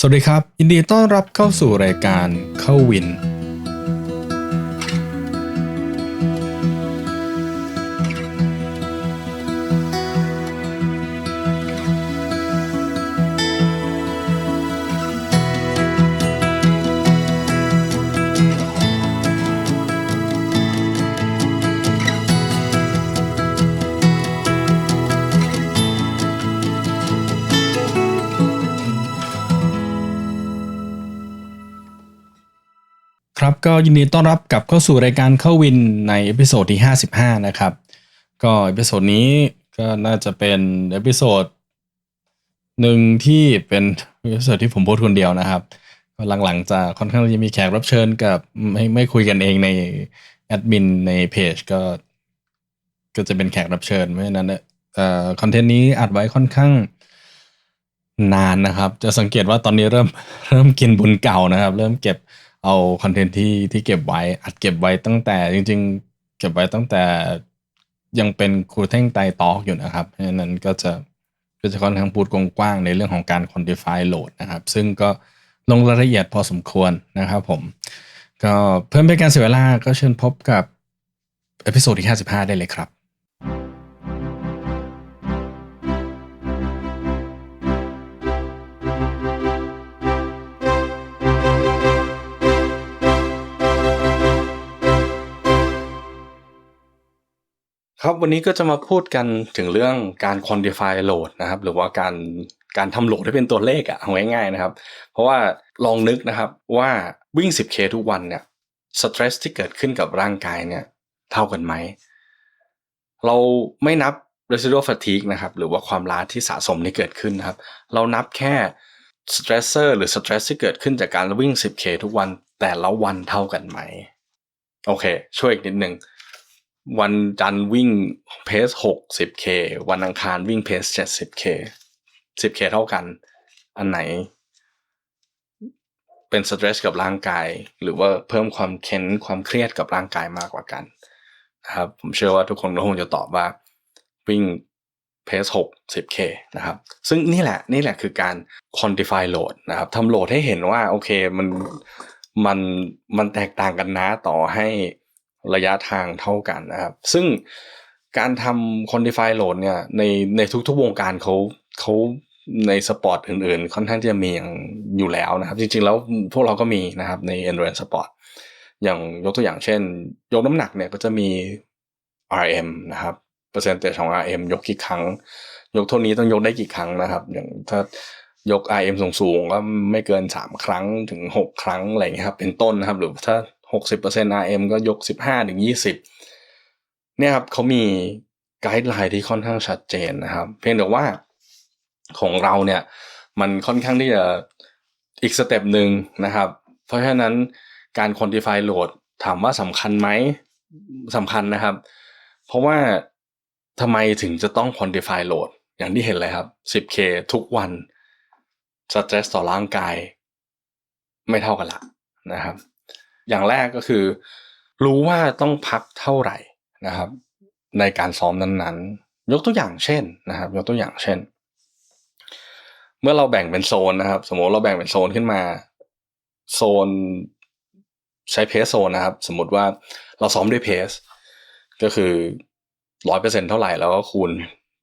สวัสดีครับยินดีต้อนรับเข้าสู่รายการเข้าวิน ก็ยินดีต้อนรับกลับเข้าสู่รายการเข้าวินในเอพิโซดที่ 55 นะครับ ก็เอพิโซดนี้ก็น่าจะเป็นเอพิโซดหนึ่งที่เป็นเอพิโซดที่ผมพูดคนเดียวนะครับ ก็หลังๆจะค่อนข้างจะมีแขกรับเชิญกับไม่ไม่คุยกันเองในแอดมินในเพจก็ก็จะเป็นแขกรับเชิญเพราะฉะนั้นเนี่ยเอ่อคอนเทนต์นี้อัดไว้ค่อนข้างนานนะครับ จะสังเกตว่าตอนนี้เริ่มเริ่มกินบุญเก่านะครับ เริ่มเก็บ เอาคอนเทนต์ที่ที่เก็บไว้ อัดเก็บไว้ตั้งแต่จริง ๆ เก็บไว้ตั้งแต่ยังเป็นครูเท่งไตตอกอยู่นะครับเพราะฉะนั้นก็จะก็จะค่อนข้างพูดกว้างๆในเรื่องของการ quantify load นะครับ ซึ่งก็ลงรายละเอียดพอสมควรนะครับผม ก็เพื่อไม่เป็นการเสียเวลาก็เชิญพบกับเอพิโซดที่ 55 ได้เลยครับ ครับวันนี้ก็จะมาพูดกันถึงเรื่องการ quantify load นะครับ หรือว่าการการทำโหลดให้เป็นตัวเลขอะเอาง่ายๆนะครับ เพราะว่าลองนึกนะครับว่าวิ่ง 10k ทุกวันเนี่ยสตรสที่เกิดขึ้นกับร่างกายเนี่ยเท่ากันไหม เราไม่นับ residual fatigue นะครับ หรือว่าความล้าที่สะสมที่เกิดขึ้นนะครับ เรานับแค่ stressor หรือ stress ที่เกิดขึ้นจากการวิ่ง 10k ทุกวันแต่ละวันเท่ากันไหม โอเค ช่วยอีกนิดนึง วันจันทร์วิ่งเพสหกสิบเควันอังคารวิ่งเพสเจ็ดสิบเคสิบเคเท่ากัน อันไหน เป็นสเตรสกับร่างกาย หรือว่าเพิ่มความเค้นความเครียดกับร่างกายมากกว่ากันนะครับผมเชื่อว่าทุกคนก็คงจะตอบว่าวิ่งเพสหกสิบเคนะครับ ซึ่งนี่แหละนี่แหละคือการ quantify load นะครับทำโหลดให้เห็นว่า โอเคมันมันมันแตกต่างกันนะต่อให้ ระยะทางเท่ากันนะครับ ซึ่งการทำ quantify load เนี่ยในในทุกๆวงการเขาเขาในสปอร์ตอื่นๆ ค่อนข้างจะมีอย่างอยู่แล้วนะครับ จริงๆ แล้วพวกเราก็มีนะครับใน endurance sport อย่างยกตัวอย่างเช่น ยกน้ำหนักเนี่ยก็จะมี RM นะครับเปอร์เซ็นต์ของ RM ยกกี่ครั้ง ยกเท่านี้ต้องยกได้กี่ครั้งนะครับ อย่างถ้ายก RM สูงๆก็ไม่เกิน 3 ครั้งถึง 6 ครั้งอะไรเงี้ยครับเป็นต้นนะครับ หรือถ้า 60% RM ก็ยก 15ถึง20 เนี่ยครับเขามีไกด์ไลน์ที่ค่อนข้างชัดเจนนะครับ เพียงแต่ว่าของเราเนี่ยมันค่อนข้างที่จะอีกสเต็ปหนึ่งนะครับ เพราะฉะนั้นการ quantify load ถามว่าสำคัญไหมสำคัญนะครับ เพราะว่าทำไมถึงจะต้อง quantify load อย่างที่เห็นเลยครับ 10k ทุกวัน stress ต่อร่างกาย ไม่เท่ากันละนะครับ อย่างแรกก็คือ รู้ว่าต้องพักเท่าไหร่นะครับ ในการซ้อมนั้นๆ ยกตัวอย่างเช่นนะครับ ยกตัวอย่างเช่น เมื่อเราแบ่งเป็นโซนนะครับ สมมติเราแบ่งเป็นโซนขึ้นมา โซนใช้เพสโซนนะครับ สมมติว่าเราซ้อมด้วยเพสก็คือร้อยเปอร์เซ็นเท่าไหร่แล้วก็คูณ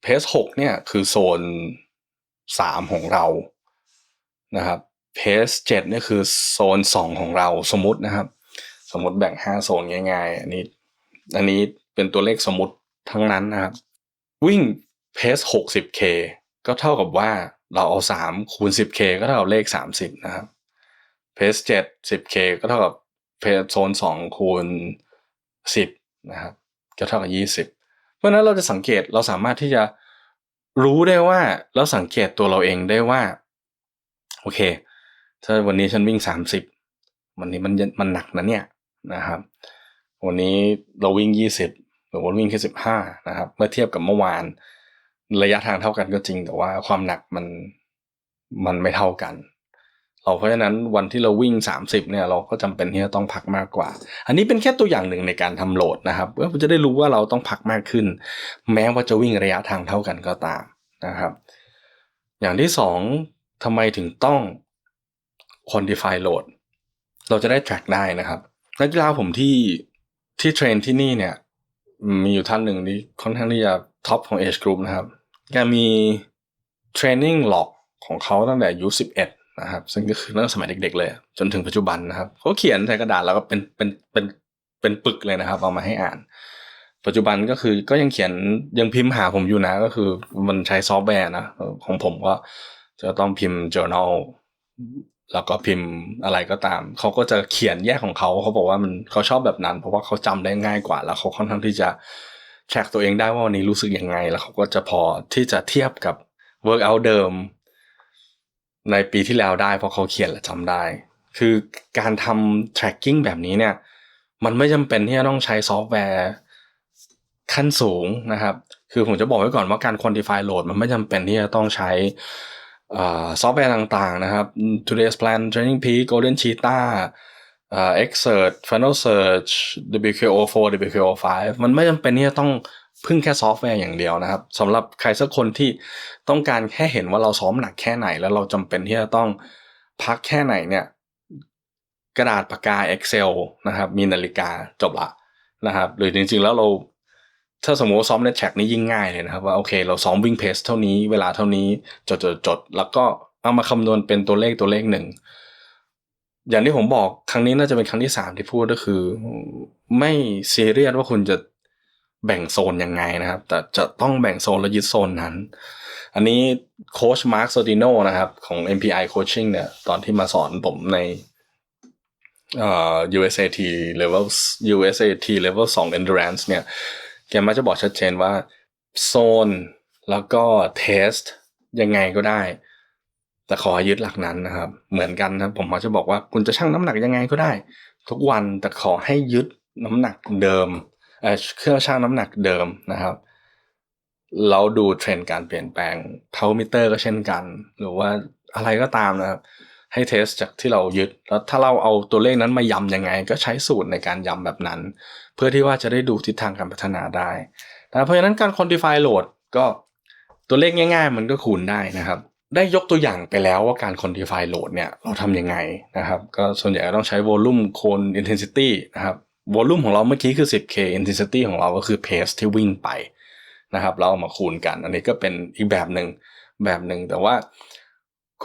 เพสหกเนี่ยคือโซนสามของเรานะครับ เพสเจ็ดเนี่ยคือโซนสองของเราสมมตินะครับ สมมติแบ่งห้าโซนง่ายๆ อันนี้ อันนี้เป็นตัวเลขสมมติทั้งนั้นนะครับ วิ่งเพสหกสิบเคก็เท่ากับว่าเราเอาสามคูณสิบเคก็เท่ากับเลขสามสิบนะครับเพสเจ็ดสิบเคก็เท่ากับเพสโซนสองคูณสิบนะครับก็เท่ากับยี่สิบเพราะฉะนั้นเราจะสังเกตเราสามารถที่จะรู้ได้ว่าแล้วสังเกตตัวเราเองได้ว่า โอเค ถ้าวันนี้ฉันวิ่งสามสิบวันนี้มันมันหนักนะเนี่ยนะครับ วันนี้เราวิ่งยี่สิบหรือว่าวิ่งแค่สิบห้านะครับ เมื่อเทียบกับเมื่อวาน ระยะทางเท่ากันก็จริง แต่ว่าความหนักมันมันไม่เท่ากัน เราเพราะฉะนั้นวันที่เราวิ่ง 30เนี่ยเราก็จำเป็นที่จะต้องพักมากกว่า อันนี้เป็นแค่ตัวอย่างหนึ่งในการทำโหลดนะครับเพื่อจะได้รู้ว่าเราต้องพักมากขึ้น แม้ว่าจะวิ่งระยะทางเท่ากันก็ตามนะครับ อย่างที่สองทำไมถึงต้อง quantify load เราจะได้ track ได้นะครับนักกีฬาผมที่ที่เทรนที่นี่เนี่ย มีอยู่ท่านหนึ่งที่ค่อนข้างที่จะท็อปของ age group นะครับแกมี training log ของเขาตั้งแต่อายุ11นะครับ ซึ่งก็คือตั้งแต่สมัยเด็ก ๆ เลยจนถึงปัจจุบันนะครับเขาเขียนใส่กระดาษแล้วก็เป็นเป็นเป็นเป็นปึกเลยนะครับ เอามาให้อ่าน ปัจจุบันก็คือก็ยังเขียนยังพิมพ์หาผมอยู่นะ ก็คือมันใช้ซอฟต์แวร์นะ ของผมก็จะต้องพิมพ์ journal แล้วก็พิมพ์อะไรก็ตาม เขาก็จะเขียนแยกของเขา เขาบอกว่ามันเขาชอบแบบนั้น เพราะว่าเขาจำได้ง่ายกว่า แล้วเขาค่อนข้างที่จะแทร็กตัวเองได้ว่าวันนี้รู้สึกยังไง แล้วเขาก็จะพอที่จะเทียบกับ workout เดิม ในปีที่แล้วได้เพราะเขาเขียนและจำได้ คือการทำ tracking แบบนี้เนี่ย มันไม่จำเป็นที่จะต้องใช้ซอฟต์แวร์ขั้นสูงนะครับ คือผมจะบอกไว้ก่อนว่าการ quantify load มันไม่จำเป็นที่จะต้องใช้ ซอฟต์แวร์ต่างๆนะครับ Today's Plan Training Peak Golden Cheetah Exert Funnel Search WKO4 WKO5 มันไม่จำเป็นที่จะต้องพึ่งแค่ซอฟต์แวร์อย่างเดียวนะครับสำหรับใครสักคนที่ต้องการแค่เห็นว่าเราซ้อมหนักแค่ไหน แล้วเราจำเป็นที่จะต้องพักแค่ไหนเนี่ย กระดาษปากกา Excel นะครับ มีนาฬิกาจบละนะครับหรือจริงๆแล้วเรา ถ้าสมมติว่าซ้อมในแทร็กนี้ยิ่งง่ายเลยนะครับว่าโอเค เราซ้อมวิ่งเพสเท่านี้เวลาเท่านี้จดจดจดแล้วก็เอามาคำนวณเป็นตัวเลขตัวเลขหนึ่งอย่างที่ผมบอกครั้งนี้น่าจะเป็นครั้งที่สามที่พูดก็คือ ไม่ซีเรียสว่าคุณจะแบ่งโซนยังไงนะครับ แต่จะต้องแบ่งโซนและยึดโซนนั้น อันนี้โค้ชมาร์คโซติโนนะครับ ของ MPI Coaching เนี่ย ตอนที่มาสอนผมในเอ่อ USAT level USAT level 2 endurance เนี่ย แกมักจะบอกชัดเจนว่าโซนแล้วก็เทสยังไงก็ได้ แต่ขอยึดหลักนั้นนะครับ เหมือนกันนะผมมักจะบอกว่าคุณจะชั่งน้ำหนักยังไงก็ได้ ทุกวันแต่ขอให้ยึดน้ำหนักเดิมเครื่องชั่งน้ำหนักเดิมนะครับเราดูเทรนด์การเปลี่ยนแปลงเทามิเตอร์ก็เช่นกัน หรือว่าอะไรก็ตามนะครับ ให้เทสจากที่เรายึด แล้วถ้าเราเอาตัวเลขนั้นมายำยังไง ก็ใช้สูตรในการยำแบบนั้น เพื่อที่ว่าจะได้ดูทิศทางการพัฒนาได้นะเพราะฉะนั้นการ quantify load ก็ตัวเลขง่ายๆ มันก็คูณได้นะครับ ได้ยกตัวอย่างไปแล้วว่าการ quantify load เนี่ยเราทำยังไงนะครับ ก็ส่วนใหญ่ต้องใช้ volume คู intensity นะครับ volume ของเราเมื่อกี้คือ 10k intensity ของเราก็คือ pace ที่วิ่งไปนะครับ เราเอามาคูณกัน อันนี้ก็เป็นอีกแบบหนึ่งแบบหนึ่งแต่ว่า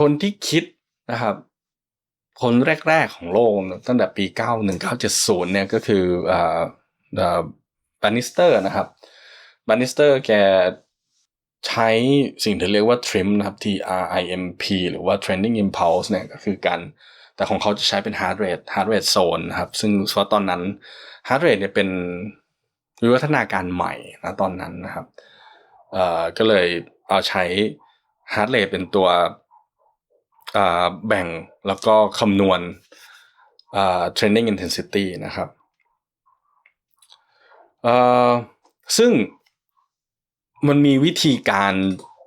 คนที่คิดนะครับ คนแรก ๆ ของโลกตั้งแต่ปี 91970 เนี่ยก็คืออ บานิสเตอร์นะครับบานิสเตอร์แกใช้สิ่งที่เรียกว่า trim นะครับ T R I M P หรือว่า training impulse เนี่ยก็คือการแต่ของเขาจะใช้เป็น heart rate heart rate zone นะครับ ซึ่งเพราะตอนนั้น heart rate เนี่ยเป็นวิวัฒนาการใหม่นะตอนนั้นนะครับเอ่อก็เลยเอาใช้ heart rate เป็นตัวแบ่งแล้วก็คำนวณ training intensity นะครับ ซึ่งมันมีวิธีการ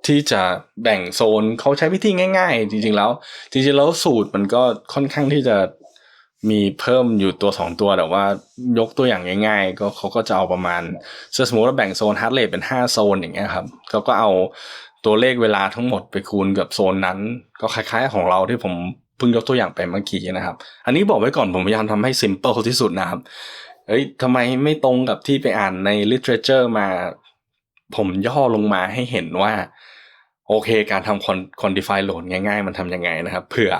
ที่จะแบ่งโซนเขาใช้วิธีง่าย ๆ จริงๆแล้ว จริงๆแล้วสูตรมันก็ค่อนข้างที่จะมีเพิ่มอยู่ตัวสองตัวแต่ว่ายกตัวอย่างง่าย ๆ ก็เขาก็จะเอาประมาณสมมติว่าแบ่งโซนฮาร์ดเรทเป็น 5 โซนอย่างเงี้ยครับเขาก็เอาตัวเลขเวลาทั้งหมดไปคูณกับโซนนั้น ก็คล้าย ๆ ของเราที่ผมเพิ่งยกตัวอย่างไปเมื่อกี้นะครับ อันนี้บอกไว้ก่อนผมพยายามทำให้ simple ที่สุดนะครับ เฮ้ยทำไมไม่ตรงกับที่ไปอ่านใน literature มา ผมย่อลงมาให้เห็นว่า โอเค การทำ quantify load ง่าย ๆ มันทำยังไงนะครับเผื่อ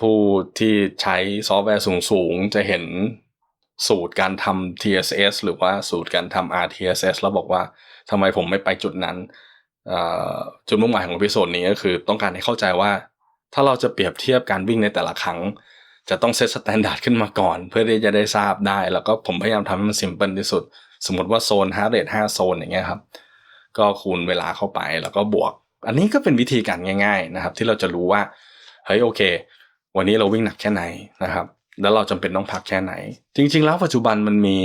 ผู้ที่ใช้ซอฟต์แวร์สูงๆ จะเห็นสูตรการทำ TSS หรือว่าสูตรการทำ RTSS แล้วบอกว่าทำไมผมไม่ไปจุดนั้นจุดมุ่งหมายของพิโซดนี้ก็คือ ต้องการให้เข้าใจว่า ถ้าเราจะเปรียบเทียบการวิ่งในแต่ละครั้ง จะต้องเซตสแตนดาร์ดขึ้นมาก่อน เพื่อที่จะได้ทราบได้ แล้วก็ผมพยายามทำให้มันซิมเพิลที่สุด สมมติว่าโซนฮาร์เรทห้าโซนอย่างเงี้ยครับ ก็คูณเวลาเข้าไปแล้วก็บวก อันนี้ก็เป็นวิธีการง่าย ๆนะครับ ที่เราจะรู้ว่าเฮ้ยโอเค วันนี้เราวิ่งหนักแค่ไหนนะครับ แล้วเราจำเป็นต้องพักแค่ไหน จริง ๆ แล้วปัจจุบันมันมี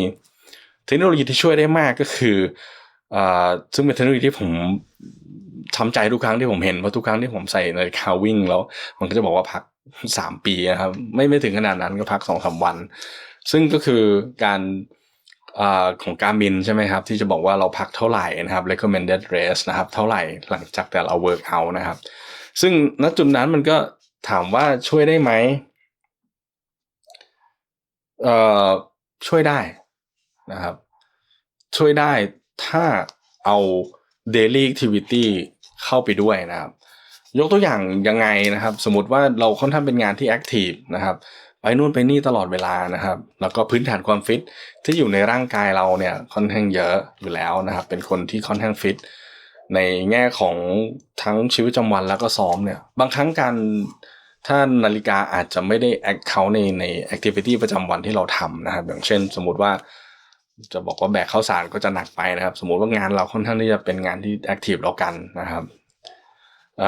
เทคโนโลยีที่ช่วยได้มากก็คืออ่าซึ่งเป็นเทคโนโลยีที่ผม ช้ำใจทุกครั้งที่ผมเห็นเพราะทุกครั้งที่ผมใส่นาฬิกาวิ่งแล้วมันก็จะบอกว่าพักสามปีนะครับ ไม่ไม่ถึงขนาดนั้นก็พักสองสาวัน ซึ่งก็คือการอของการบินใช่ไหมครับ ที่จะบอกว่าเราพักเท่าไหร่นะครับ recommended rest นะครับ เท่าไหร่หลังจากแต่เรา work out นะครับ ซึ่งณจุดนั้นมันก็ถามว่าช่วยได้ไหมเอ่อช่วยได้นะครับ ช่วยได้ถ้าเอา daily activity เข้าไปด้วยนะครับ ยกตัวอย่างยังไงนะครับ สมมติว่าเราค่อนข้างเป็นงานที่ active นะครับไปนู่นไปนี่ตลอดเวลานะครับ แล้วก็พื้นฐานความฟิตที่อยู่ในร่างกายเราเนี่ยค่อนข้างเยอะอยู่แล้วนะครับ เป็นคนที่ค่อนข้างฟิตในแง่ของทั้งชีวิตประจำวันแล้วก็ซ้อมเนี่ย บางครั้งการถ้านาฬิกาอาจจะไม่ได้แอคเคาท์ในในแอคทิวิตี้ประจำวันที่เราทำนะครับ อย่างเช่น สมมุติว่า จะบอกว่าแบกข้าวสารก็จะหนักไปนะครับ สมมุติว่างานเราค่อนข้างที่จะเป็นงานที่แอคทีฟแล้วกันนะครับอ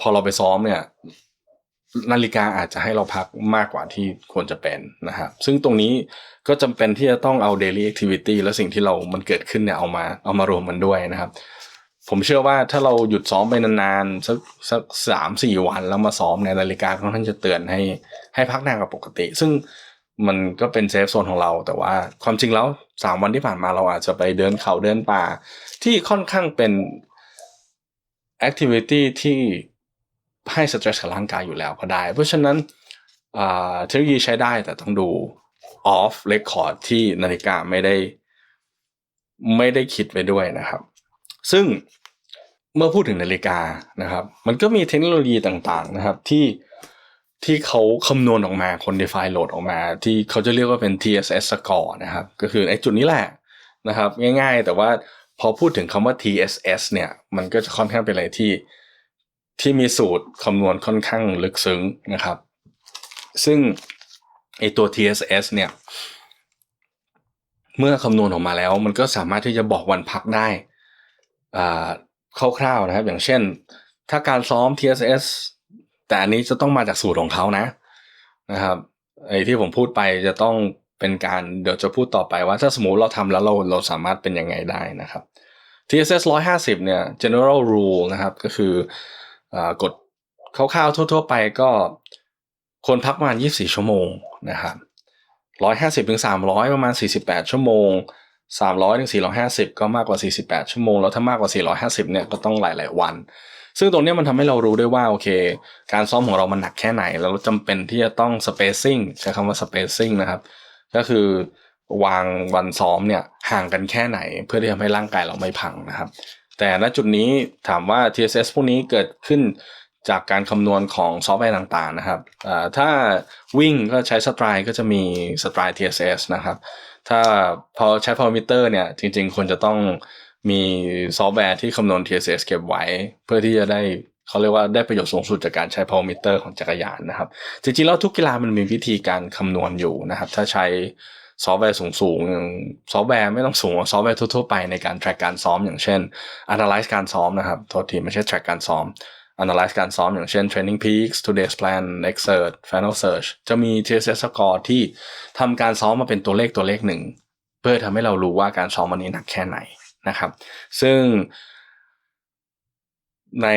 พอเราไปซ้อมเนี่ยนาฬิกาอาจจะให้เราพักมากกว่าที่ควรจะเป็นนะครับ ซึ่งตรงนี้ก็จำเป็นที่จะต้องเอา daily activity และสิ่งที่เรามันเกิดขึ้นเนี่ยเอามาเอามารวมมันด้วยนะครับ ผมเชื่อว่าถ้าเราหยุดซ้อมไปนานๆสักสักสามสี่วันแล้วมาซ้อมในนาฬิกาค่อนข้างจะเตือนให้ให้พักนานกว่าปกติ ซึ่ง มันก็เป็นเซฟโซนของเรา แต่ว่าความจริงแล้วสามวันที่ผ่านมาเราอาจจะไปเดินเขาเดินป่า ที่ค่อนข้างเป็น activity ที่ให้สเตรสกับร่างกายอยู่แล้วก็ได้ เพราะฉะนั้นเทคโนโลยีใช้ได้แต่ต้องดู off record ที่นาฬิกาไม่ได้ไม่ได้คิดไว้ด้วยนะครับ ซึ่งเมื่อพูดถึงนาฬิกานะครับ มันก็มีเทคโนโลยีต่างๆนะครับที่ ที่เขาคำนวณออกมาคน define load ออกมา ที่เขาจะเรียกว่าเป็น TSS score นะครับ ก็คือไอ้จุดนี้แหละนะครับ ง่ายๆ แต่ว่าพอพูดถึงคำว่า TSS เนี่ย มันก็จะค่อนข้างเป็นอะไรที่ที่มีสูตรคำนวณค่อนข้างลึกซึ้งนะครับ ซึ่งไอตัว TSS เนี่ย เมื่อคำนวณออกมาแล้ว มันก็สามารถที่จะบอกวันพักได้อ่าคร่าวๆนะครับ อย่างเช่น ถ้าการซ้อม TSS แต่อันนี้จะต้องมาจากสูตรของเขานะนะครับไอ้ที่ผมพูดไปจะต้องเป็นการเดี๋ยวจะพูดต่อไปว่าถ้าสมมติเราทำแล้วเราเราสามารถเป็นยังไงได้นะครับ TSS 150 เนี่ย general rule นะครับ ก็คือกดคร่าวๆทั่ว ๆ ไปก็ควรพักประมาณ 24 ชั่วโมงนะครับ 150ถึง300 ประมาณ 48 ชั่วโมง 300ถึง450 ก็มากกว่า 48 ชั่วโมง แล้วถ้ามากกว่า 450 เนี่ยก็ต้องหลาย ๆ วัน ซึ่งตรงนี้มันทำให้เรารู้ได้ว่าโอเค การซ้อมของเรามันหนักแค่ไหนแล้วจำเป็นที่จะต้อง spacing ใช้คำว่า spacing นะครับ ก็คือวางวันซ้อมเนี่ยห่างกันแค่ไหน เพื่อที่จะทำให้ร่างกายเราไม่พังนะครับ แต่ณจุดนี้ถามว่า TSS พวกนี้เกิดขึ้นจากการคำนวณของซอฟต์แวร์ต่างๆนะครับ ถ้าวิ่งก็ใช้สไตร์ก็จะมีสไตร์ TSS นะครับ ถ้าพอใช้พารามิเตอร์เนี่ยจริงๆควรจะต้อง มีซอฟต์แวร์ที่คำนวณ TSS เก็บไว้ เพื่อที่จะได้เขาเรียกว่าได้ประโยชน์สูงสุดจากการใช้พารามิเตอร์ของจักรยานนะครับ จริงๆแล้วทุกกีฬามันมีวิธีการคำนวณอยู่นะครับ ถ้าใช้ซอฟต์แวร์สูงๆ ซอฟต์แวร์ไม่ต้องสูงซอฟต์แวร์ทั่วๆไปในการ track การซ้อม อย่างเช่น analyze การซ้อมนะครับโทษทีไม่ใช่ track การซ้อม analyze การซ้อม อย่างเช่น training peaks today's plan exert final search จะมี TSS score ที่ทำการซ้อมมาเป็นตัวเลขตัวเลขหนึ่ง เพื่อทำให้เรารู้ว่าการซ้อมวันนี้หนักแค่ไหน นะครับ ซึ่งใน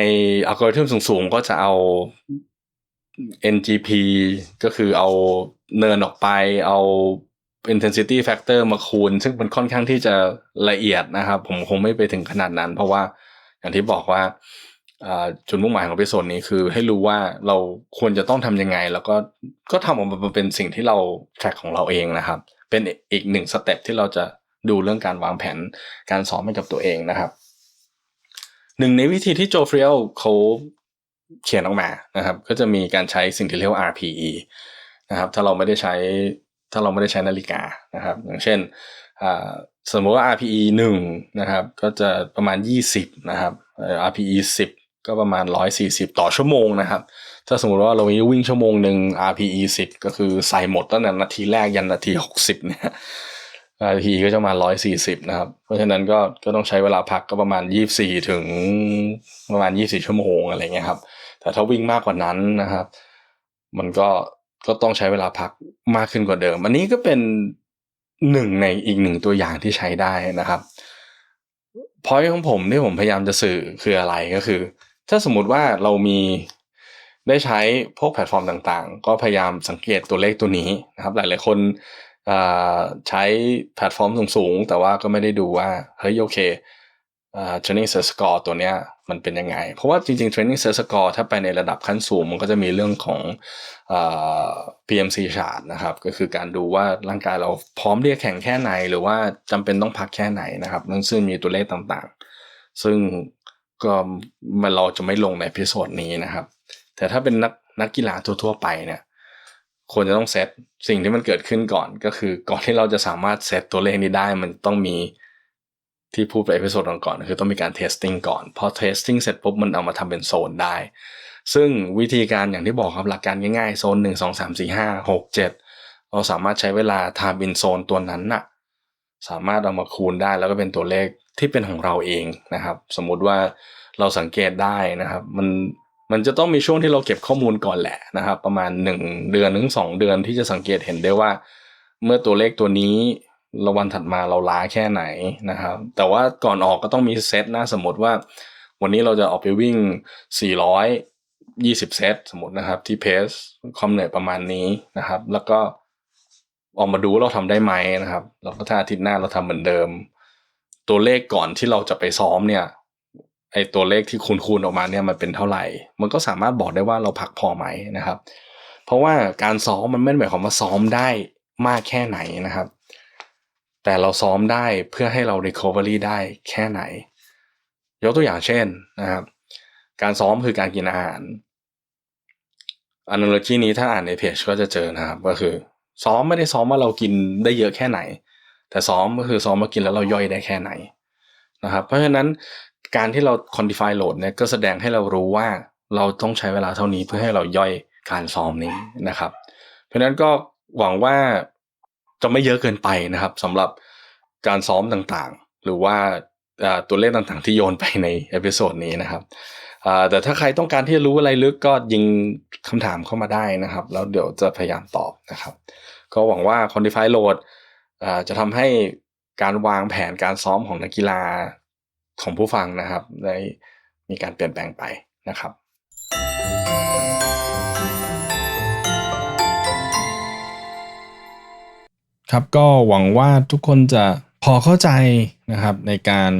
อัลกอริทึมสูงๆ ก็จะเอา NGP ก็คือเอาเนินออกไปเอา intensity factor มาคูณ ซึ่งมันค่อนข้างที่จะละเอียดนะครับ ผมคงไม่ไปถึงขนาดนั้น เพราะว่าอย่างที่บอกว่าจุดมุ่งหมายของพิโซดนี้คือให้รู้ว่าเราควรจะต้องทำยังไง แล้วก็ก็ทำออกมาเป็นสิ่งที่เราแทร็กของเราเองนะครับ เป็นอีกหนึ่งสเต็ปที่เราจะ ดูเรื่องการวางแผนการซ้อมให้กับตัวเองนะครับ หนึ่งในวิธีที่โจฟรียลเขาเขียนออกมานะครับ ก็จะมีการใช้สิ่งที่เรียกว่า RPE นะครับ ถ้าเราไม่ได้ใช้ถ้าเราไม่ได้ใช้นาฬิกานะครับ อย่างเช่นสมมติว่า RPE 1นะครับก็จะประมาณ 20 นะครับ RPE 10 ก็ประมาณ 140 ต่อชั่วโมงนะครับ ถ้าสมมติว่าเราวิ่งชั่วโมงหนึ่ง RPE 10 ก็คือใส่หมดตั้งแต่นาทีแรกยันนาที 60 เนี่ย RPE ก็จะมา140 นะครับ เพราะฉะนั้นก็ก็ต้องใช้เวลาพักก็ประมาณ 24 ถึงประมาณ 24 ชั่วโมงอะไรเงี้ยครับ แต่ถ้าวิ่งมากกว่านั้นนะครับ มันก็ก็ต้องใช้เวลาพักมากขึ้นกว่าเดิม อันนี้ก็เป็นหนึ่งในอีกหนึ่งตัวอย่างที่ใช้ได้นะครับพอยของผมที่ผมพยายามจะสื่อคืออะไรก็คือ ถ้าสมมติว่าเรามีได้ใช้พวกแพลตฟอร์มต่างๆ ก็พยายามสังเกตตัวเลขตัวนี้นะครับ หลายๆคน ใช้แพลตฟอร์มสูงๆ แต่ว่าก็ไม่ได้ดูว่า เฮ้ยโอเค training set score ตัวเนี้ยมันเป็นยังไง เพราะว่าจริงๆ training set score ถ้าไปในระดับขั้นสูง มันก็จะมีเรื่องของ PMC chart นะครับก็คือการดูว่าร่างกายเราพร้อมที่จะแข่งแค่ไหน หรือว่าจำเป็นต้องพักแค่ไหนนะครับนั่นซึ่งมีตัวเลขต่างๆ ซึ่งก็มันเราจะไม่ลงในพิโซดนี้นะครับ แต่ถ้าเป็นนักนักกีฬาทั่วๆไปเนี่ย ควรจะต้องเซตสิ่งที่มันเกิดขึ้นก่อนก็คือ ก่อนที่เราจะสามารถเซตตัวเลขนี้ได้ มันต้องมีที่พูดไปเอพิโซดก่อนคือต้องมีการเทสติ้งก่อน พอเทสติ้งเสร็จปุ๊บมันเอามาทำเป็นโซนได้ ซึ่งวิธีการอย่างที่บอกครับหลักการง่ายๆ โซน 1 2 3 4 5 6 7 เราสามารถใช้เวลาทำบินโซนตัวนั้นน่ะสามารถเอามาคูณได้แล้วก็เป็นตัวเลขที่เป็นของเราเองนะครับ สมมุติว่าเราสังเกตได้นะครับ มัน มันจะต้องมีช่วงที่เราเก็บข้อมูลก่อนแหละนะครับ ประมาณ 1 เดือนถึง2เดือนที่จะสังเกตเห็นได้ว่า เมื่อตัวเลขตัวนี้ละวันถัดมาเราล้าแค่ไหนนะครับ แต่ว่าก่อนออกก็ต้องมีเซตนะสมมติว่า วันนี้เราจะออกไปวิ่ง420 เซตสมมตินะครับ ที่เพสความเหนื่อยประมาณนี้นะครับ แล้วก็ออกมาดูเราทำได้ไหมนะครับ แล้วก็ถ้าอาทิตย์หน้าเราทำเหมือนเดิม ตัวเลขก่อนที่เราจะไปซ้อมเนี่ย ไอตัวเลขที่คูณคูณออกมาเนี่ยมันเป็นเท่าไหร่ มันก็สามารถบอกได้ว่าเราพักพอไหมนะครับ เพราะว่าการซ้อมมันไม่ได้หมายความว่าซ้อมได้มากแค่ไหนนะครับ แต่เราซ้อมได้เพื่อให้เรา recovery ได้แค่ไหน ยกตัวอย่างเช่นนะครับ การซ้อมคือการกินอาหาร analogy นี้ถ้าอ่านในเพจก็จะเจอนะครับ ก็คือ ซ้อมไม่ได้ซ้อมว่าเรากินได้เยอะแค่ไหน แต่ซ้อมก็คือซ้อมมากินแล้วเราย่อยได้แค่ไหนนะครับ เพราะฉะนั้น การที่เรา quantify load เนี่ยก็แสดงให้เรารู้ว่าเราต้องใช้เวลาเท่านี้เพื่อให้เราย่อยการซ้อมนี้นะครับ เพราะนั้นก็หวังว่าจะไม่เยอะเกินไปนะครับสำหรับการซ้อมต่างๆ หรือว่าตัวเลขต่างๆที่โยนไปในเอพิโซดนี้นะครับแต่ถ้าใครต้องการที่จะรู้อะไรลึกก็ยิงคำถามเข้ามาได้นะครับ แล้วเดี๋ยวจะพยายามตอบนะครับ ก็หวังว่า quantify load จะทำให้การวางแผนการซ้อมของนักกีฬา ของผู้ฟังนะครับได้มีการเปลี่ยนแปลงไปนะครับ ครับก็หวังว่าทุกคนจะพอเข้าใจนะครับในการ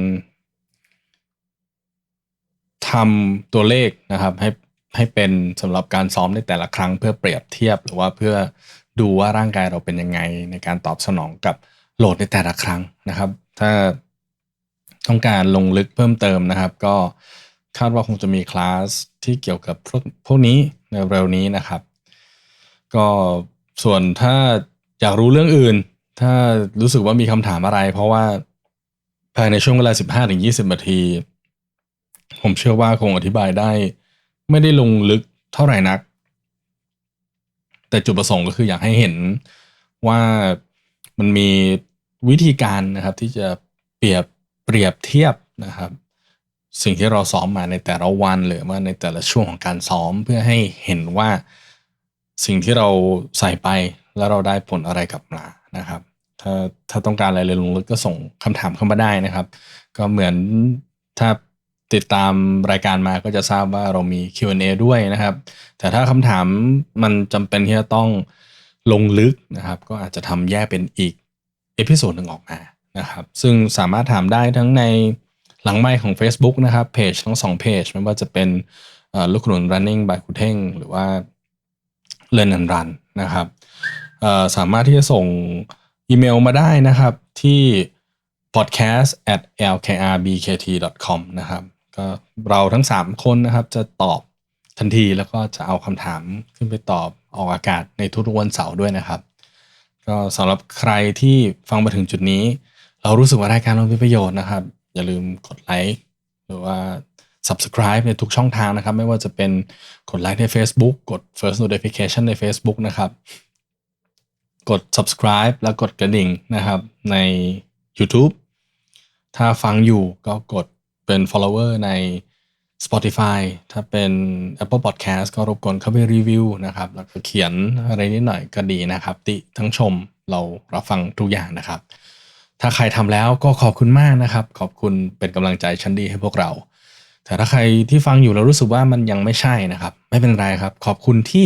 ทำตัวเลขนะครับให้ให้เป็นสำหรับการซ้อมในแต่ละครั้งเพื่อเปรียบเทียบหรือว่าเพื่อดูว่าร่างกายเราเป็นยังไงในการตอบสนองกับโหลดในแต่ละครั้งนะครับ ถ้า ต้องการลงลึกเพิ่มเติมนะครับ ก็คาดว่าคงจะมีคลาสที่เกี่ยวกับพวกพวกนี้ในเร็วนี้นะครับ ก็ส่วนถ้าอยากรู้เรื่องอื่น ถ้ารู้สึกว่ามีคำถามอะไร เพราะว่าภายในช่วงเวลา 15-20 นาที ผมเชื่อว่าคงอธิบายได้ ไม่ได้ลงลึกเท่าไหร่นัก แต่จุดประสงค์ก็คืออยากให้เห็นว่ามันมีวิธีการนะครับที่จะเปรียบ เปรียบเทียบนะครับ สิ่งที่เราซ้อมมาในแต่ละวันหรือว่าในแต่ละช่วงของการซ้อมเพื่อให้เห็นว่าสิ่งที่เราใส่ไปแล้วเราได้ผลอะไรกลับมานะครับ ถ้าถ้าต้องการอะไรเลยลงลึกก็ส่งคำถามเข้ามาได้นะครับ ก็เหมือนถ้าติดตามรายการมาก็จะทราบว่าเรามี Q&A ด้วยนะครับ แต่ถ้าคำถามมันจำเป็นที่จะต้องลงลึกนะครับ ก็อาจจะทำแยกเป็นอีกเอพิโซดหนึ่งออกมา นะครับซึ่งสามารถถามได้ทั้งในหลังไมค์ของ Facebook นะครับเพจทั้งสองเพจไม่ว่าจะเป็นลูกหนุน running by คุเท่งหรือว่า learn and run นะครับสามารถที่จะส่งอีเมลมาได้นะครับที่ podcast at lkrbkt.com นะครับก็เราทั้ง 3 คนนะครับจะตอบทันทีแล้วก็จะเอาคำถามขึ้นไปตอบออกอากาศในทุกวันเสาร์ด้วยนะครับ ก็สำหรับใครที่ฟังมาถึงจุดนี้ เรารู้สึกว่ารายการเรามีประโยชน์นะครับ อย่าลืมกดไลค์หรือว่า subscribe ในทุกช่องทางนะครับ ไม่ว่าจะเป็นกดไลค์ใน Facebook กด first notification ใน Facebook นะครับ กด subscribe แล้วกดกระดิ่งนะครับใน YouTube ถ้าฟังอยู่ก็กดเป็น follower ใน Spotify ถ้าเป็น Apple Podcast ก็รบกวนเข้าไปรีวิวนะครับ แล้วก็เขียนอะไรนิดหน่อยก็ดีนะครับ ติทั้งชมเรารับฟังทุกอย่างนะครับ ถ้าใครทำแล้วก็ขอบคุณมากนะครับ ขอบคุณเป็นกำลังใจชั้นดีให้พวกเรา แต่ถ้าใครที่ฟังอยู่แล้วรู้สึกว่ามันยังไม่ใช่นะครับ ไม่เป็นไรครับ ขอบคุณที่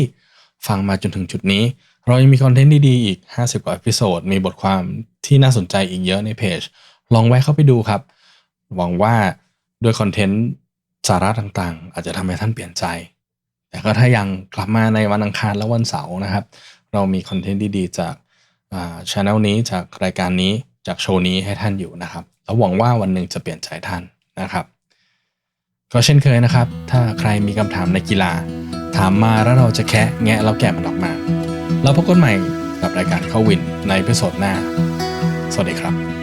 ฟังมาจนถึงจุดนี้ เรายังมีคอนเทนต์ดีๆอีก 50 กว่าอพิโซดมีบทความที่น่าสนใจอีกเยอะในเพจ ลองแวะเข้าไปดูครับ หวังว่าด้วยคอนเทนต์สาระต่างๆ อาจจะทำให้ท่านเปลี่ยนใจ แต่ก็ถ้ายังกลับมาในวันอังคารและวันเสาร์นะครับ เรามีคอนเทนต์ดีๆ จากช anel นี้จากรายการนี้ จากโชว์นี้ให้ท่านอยู่นะครับแล้วหวังว่าวันหนึ่งจะเปลี่ยนใจท่านนะครับ ก็เช่นเคยนะครับ ถ้าใครมีคำถามในกีฬา ถามมาแล้วเราจะแคะแงะแล้วแกะมันออกมาเราพบกันใหม่กับรายการเข้าวินในพิโซดหน้า สวัสดีครับ